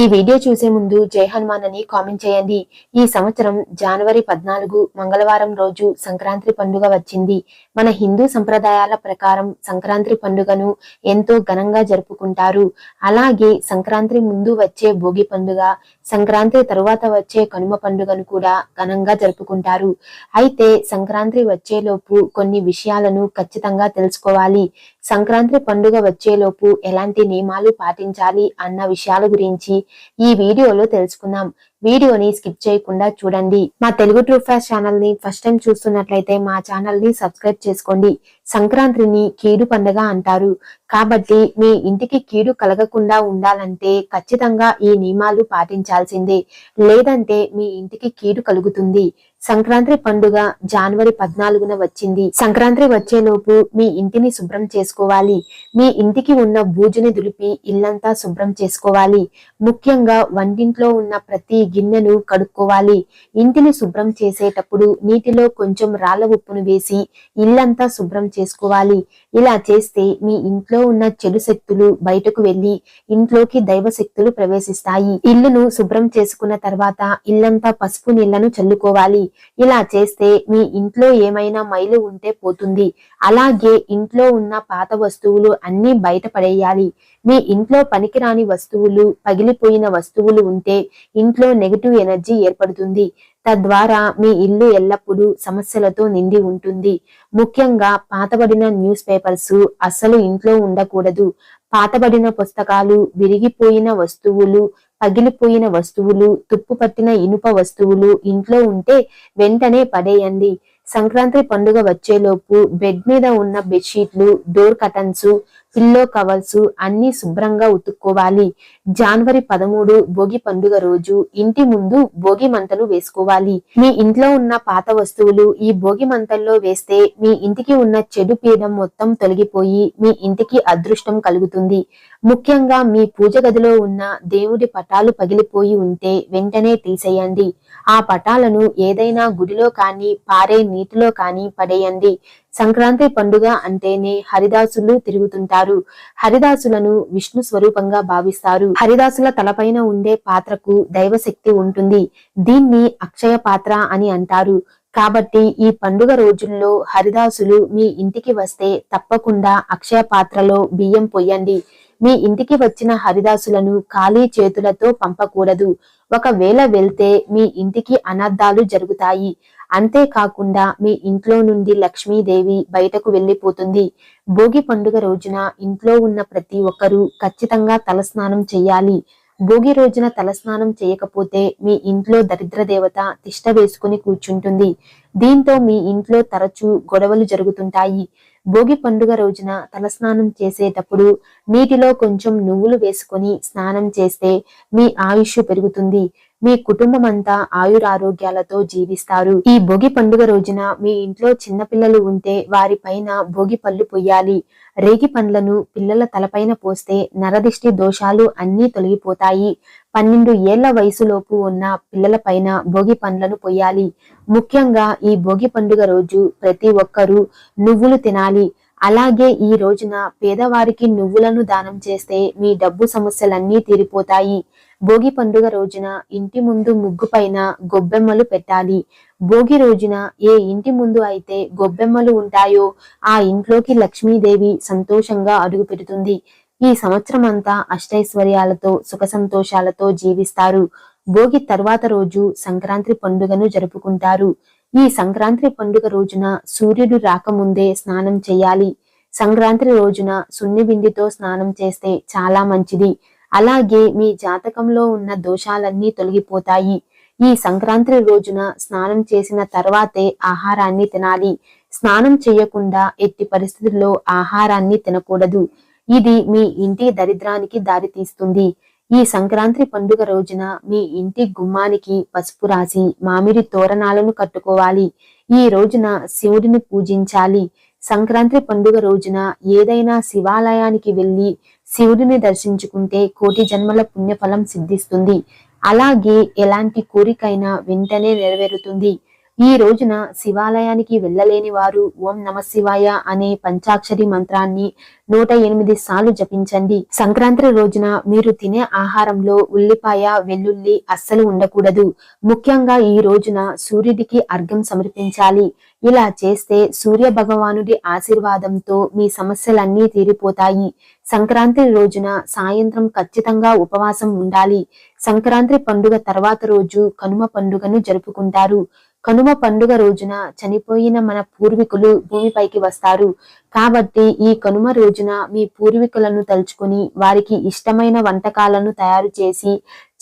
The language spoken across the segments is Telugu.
ఈ వీడియో చూసే ముందు జై హనుమాన్ అని కామెంట్ చేయండి. ఈ సంవత్సరం జనవరి పద్నాలుగు మంగళవారం రోజు సంక్రాంతి పండుగ వచ్చింది. మన హిందూ సంప్రదాయాల ప్రకారం సంక్రాంతి పండుగను ఎంతో ఘనంగా జరుపుకుంటారు. అలాగే సంక్రాంతి ముందు వచ్చే భోగి పండుగ సంక్రాంతి తరువాత వచ్చే కనుమ పండుగను కూడా ఘనంగా జరుపుకుంటారు. అయితే సంక్రాంతి వచ్చేలోపు కొన్ని విషయాలను ఖచ్చితంగా తెలుసుకోవాలి. సంక్రాంతి పండుగ వచ్చేలోపు ఎలాంటి నియమాలు పాటించాలి అన్న విషయాల గురించి ఈ వీడియోలో తెలుసుకుందాం. వీడియోని స్కిప్ చేయకుండా చూడండి. మా తెలుగు ట్రూ ఫాస్ట్ ఛానల్ని ఫస్ట్ టైం చూస్తున్నట్లయితే మా ఛానల్ని సబ్స్క్రైబ్ చేసుకోండి. సంక్రాంతిని కీడు పండుగ అంటారు. కాబట్టి మీ ఇంటికి కీడు కలగకుండా ఉండాలంటే ఖచ్చితంగా ఈ నియమాలు పాటించాల్సిందే. లేదంటే మీ ఇంటికి కీడు కలుగుతుంది. సంక్రాంతి పండుగ జనవరి పద్నాలుగున వచ్చింది. సంక్రాంతి వచ్చేలోపు మీ ఇంటిని శుభ్రం చేసుకోవాలి. మీ ఇంటికి ఉన్న బూజుని దులిపి ఇల్లంతా శుభ్రం చేసుకోవాలి. ముఖ్యంగా వంటింట్లో ఉన్న ప్రతి గిన్నెను కడుక్కోవాలి. ఇంటిని శుభ్రం చేసేటప్పుడు నీటిలో కొంచెం రాళ్ళ ఉప్పును వేసి ఇల్లంతా శుభ్రం చేసుకోవాలి. ఇలా చేస్తే మీ ఇంట్లో ఉన్న చెడు శక్తులు బయటకు వెళ్ళి ఇంట్లోకి దైవ శక్తులు ప్రవేశిస్తాయి. ఇల్లును శుభ్రం చేసుకున్న తర్వాత ఇల్లంతా పసుపు నీళ్ళను చల్లుకోవాలి. ఇలా చేస్తే మీ ఇంట్లో ఏమైనా మైలు ఉంటే పోతుంది. అలాగే ఇంట్లో ఉన్న పాత వస్తువులు అన్ని బయట పడేయాలి. మీ ఇంట్లో పనికిరాని వస్తువులు పగిలిపోయిన వస్తువులు ఉంటే ఇంట్లో నెగటివ్ ఎనర్జీ ఏర్పడుతుంది. తద్వారా మీ ఇల్లు ఎల్లప్పుడూ సమస్యలతో నిండి ఉంటుంది. ముఖ్యంగా పాతబడిన న్యూస్ పేపర్స్ అస్సలు ఇంట్లో ఉండకూడదు. పాతబడిన పుస్తకాలు విరిగిపోయిన వస్తువులు పగిలిపోయిన వస్తువులు తుప్పు పట్టిన ఇనుప వస్తువులు ఇంట్లో ఉంటే వెంటనే పడేయండి. సంక్రాంతి పండుగ వచ్చేలోపు బెడ్ మీద ఉన్న బెడ్షీట్లు డోర్ కటన్స్ పిల్లో కవర్స్ అన్ని శుభ్రంగా ఉతుక్కోవాలి. జనవరి పదమూడు భోగి పండుగ రోజు ఇంటి ముందు భోగి మంటలు వేసుకోవాలి. మీ ఇంట్లో ఉన్న పాత వస్తువులు ఈ భోగి మంటల్లో వేస్తే మీ ఇంటికి ఉన్న చెడు పీడం మొత్తం తొలగిపోయి మీ ఇంటికి అదృష్టం కలుగుతుంది. ముఖ్యంగా మీ పూజ గదిలో ఉన్న దేవుడి పటాలు పగిలిపోయి ఉంటే వెంటనే తీసేయండి. ఆ పటాలను ఏదైనా గుడిలో కానీ పారే నీటిలో కానీ పడేయండి. సంక్రాంతి పండుగ అంటేనే హరిదాసులు తిరుగుతుంటారు. హరిదాసులను విష్ణు స్వరూపంగా భావిస్తారు. హరిదాసుల తలపైన ఉండే పాత్రకు దైవశక్తి ఉంటుంది. దీన్ని అక్షయ పాత్ర అని అంటారు. కాబట్టి ఈ పండుగ రోజుల్లో హరిదాసులు మీ ఇంటికి వస్తే తప్పకుండా అక్షయ పాత్రలో బియ్యం పొయ్యండి. మీ ఇంటికి వచ్చిన హరిదాసులను ఖాళీ చేతులతో పంపకూడదు. ఒకవేళ వెళ్తే మీ ఇంటికి అనర్థాలు జరుగుతాయి. అంతేకాకుండా మీ ఇంట్లో నుండి లక్ష్మీదేవి బయటకు వెళ్ళిపోతుంది. భోగి పండుగ రోజున ఇంట్లో ఉన్న ప్రతి ఒక్కరూ ఖచ్చితంగా తలస్నానం చేయాలి. భోగి రోజున తలస్నానం చేయకపోతే మీ ఇంట్లో దరిద్ర దేవత తిష్ట వేసుకుని కూర్చుంటుంది. దీంతో మీ ఇంట్లో తరచూ గొడవలు జరుగుతుంటాయి. భోగి పండుగ రోజున తలస్నానం చేసేటప్పుడు నీటిలో కొంచెం నువ్వులు వేసుకొని స్నానం చేస్తే మీ ఆయుష్ పెరుగుతుంది. మీ కుటుంబం అంతా ఆయురారోగ్యాలతో జీవిస్తారు. ఈ భోగి పండుగ రోజున మీ ఇంట్లో చిన్నపిల్లలు ఉంటే వారి పైన భోగి పళ్ళు పొయ్యాలి. రేగి పండ్లను పిల్లల తలపైన పోస్తే నరదిష్టి దోషాలు అన్నీ తొలగిపోతాయి. పన్నెండు ఏళ్ళ వయసులోపు ఉన్న పిల్లల పైన భోగి పండ్లను పొయ్యాలి. ముఖ్యంగా ఈ భోగి పండుగ రోజు ప్రతి ఒక్కరూ నువ్వులు తినాలి. అలాగే ఈ రోజున పేదవారికి నువ్వులను దానం చేస్తే మీ డబ్బు సమస్యలన్నీ తీరిపోతాయి. భోగి పండుగ రోజున ఇంటి ముందు ముగ్గు పైన గొబ్బెమ్మలు పెట్టాలి. భోగి రోజున ఏ ఇంటి ముందు అయితే గొబ్బెమ్మలు ఉంటాయో ఆ ఇంట్లోకి లక్ష్మీదేవి సంతోషంగా అడుగు పెడుతుంది. ఈ సంవత్సరం అంతా అష్టైశ్వర్యాలతో సుఖ సంతోషాలతో జీవిస్తారు. భోగి తర్వాత రోజు సంక్రాంతి పండుగను జరుపుకుంటారు. ఈ సంక్రాంతి పండుగ రోజున సూర్యుడు రాకముందే స్నానం చేయాలి. సంక్రాంతి రోజున సున్ని బిండితో స్నానం చేస్తే చాలా మంచిది. అలాగే మీ జాతకంలో ఉన్న దోషాలన్నీ తొలగిపోతాయి. ఈ సంక్రాంతి రోజున స్నానం చేసిన తర్వాతే ఆహారాన్ని తినాలి. స్నానం చేయకుండా ఎట్టి పరిస్థితుల్లో ఆహారాన్ని తినకూడదు. ఇది మీ ఇంటి దరిద్రానికి దారితీస్తుంది ఈ సంక్రాంతి పండుగ రోజున మీ ఇంటి గుమ్మానికి పసుపు రాసి మామిడి తోరణాలను కట్టుకోవాలి. ఈ రోజున శివుడిని పూజించాలి. సంక్రాంతి పండుగ రోజున ఏదైనా శివాలయానికి వెళ్ళి శివుడిని దర్శించుకుంటే కోటి జన్మల పుణ్యఫలం సిద్ధిస్తుంది. అలాగే ఎలాంటి కోరికైనా వెంటనే నెరవేరుతుంది. ఈ రోజున శివాలయానికి వెళ్ళలేని వారు ఓం నమ శివాయ అనే పంచాక్షరి మంత్రాన్ని నూట ఎనిమిది సార్లు జపించండి. సంక్రాంతి రోజున మీరు తినే ఆహారంలో ఉల్లిపాయ వెల్లుల్లి అస్సలు ఉండకూడదు. ముఖ్యంగా ఈ రోజున సూర్యుడికి అర్ఘం సమర్పించాలి. ఇలా చేస్తే సూర్య భగవానుడి ఆశీర్వాదంతో మీ సమస్యలన్నీ తీరిపోతాయి. సంక్రాంతి రోజున సాయంత్రం ఖచ్చితంగా ఉపవాసం ఉండాలి. సంక్రాంతి పండుగ తర్వాత రోజు కనుమ పండుగను జరుపుకుంటారు. కనుమ పండుగ రోజున చనిపోయిన మన పూర్వీకులు భూమిపైకి వస్తారు. కాబట్టి ఈ కనుమ రోజున మీ పూర్వీకులను తలుచుకుని వారికి ఇష్టమైన వంటకాలను తయారు చేసి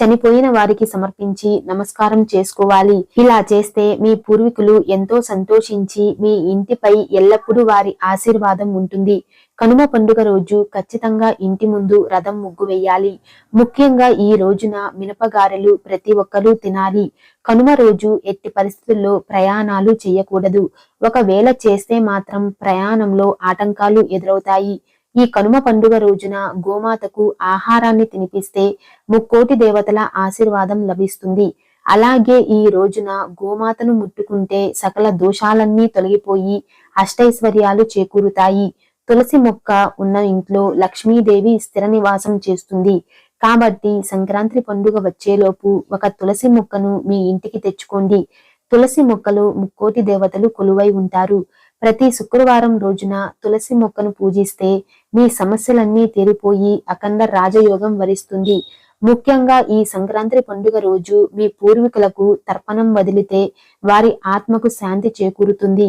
చనిపోయిన వారికి సమర్పించి నమస్కారం చేసుకోవాలి. ఇలా చేస్తే మీ పూర్వీకులు ఎంతో సంతోషించి మీ ఇంటిపై ఎల్లప్పుడూ వారి ఆశీర్వాదం ఉంటుంది. కనుమ పండుగ రోజు ఖచ్చితంగా ఇంటి ముందు రథం ముగ్గు వేయాలి. ముఖ్యంగా ఈ రోజున మినపగారెలు ప్రతి ఒక్కరూ తినాలి. కనుమ రోజు ఎట్టి పరిస్థితుల్లో ప్రయాణాలు చేయకూడదు. ఒకవేళ చేస్తే మాత్రం ప్రయాణంలో ఆటంకాలు ఎదురవుతాయి. ఈ కనుమ పండుగ రోజున గోమాతకు ఆహారాన్ని తినిపిస్తే ముక్కోటి దేవతల ఆశీర్వాదం లభిస్తుంది. అలాగే ఈ రోజున గోమాతను ముట్టుకుంటే సకల దోషాలన్నీ తొలగిపోయి అష్టైశ్వర్యాలు చేకూరుతాయి. తులసి మొక్క ఉన్న ఇంట్లో లక్ష్మీదేవి స్థిర నివాసం చేస్తుంది. కాబట్టి సంక్రాంతి పండుగ వచ్చేలోపు ఒక తులసి మొక్కను మీ ఇంటికి తెచ్చుకోండి. తులసి మొక్కలు ముక్కోటి దేవతలు కొలువై ఉంటారు. ప్రతి శుక్రవారం రోజున తులసి మొక్కను పూజిస్తే మీ సమస్యలన్నీ తీరిపోయి అఖండ రాజయోగం వరిస్తుంది. ముఖ్యంగా ఈ సంక్రాంతి పండుగ రోజు మీ పూర్వీకులకు తర్పణం వదిలితే వారి ఆత్మకు శాంతి చేకూరుతుంది.